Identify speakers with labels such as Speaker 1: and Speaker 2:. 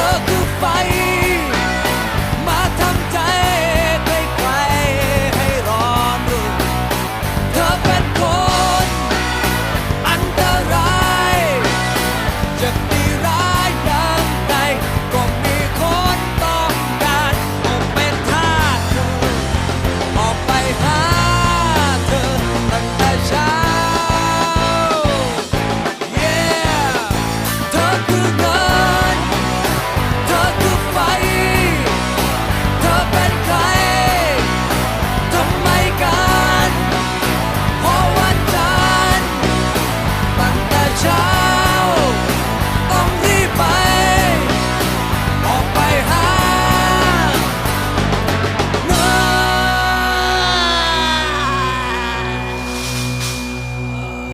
Speaker 1: ธอคือไฟ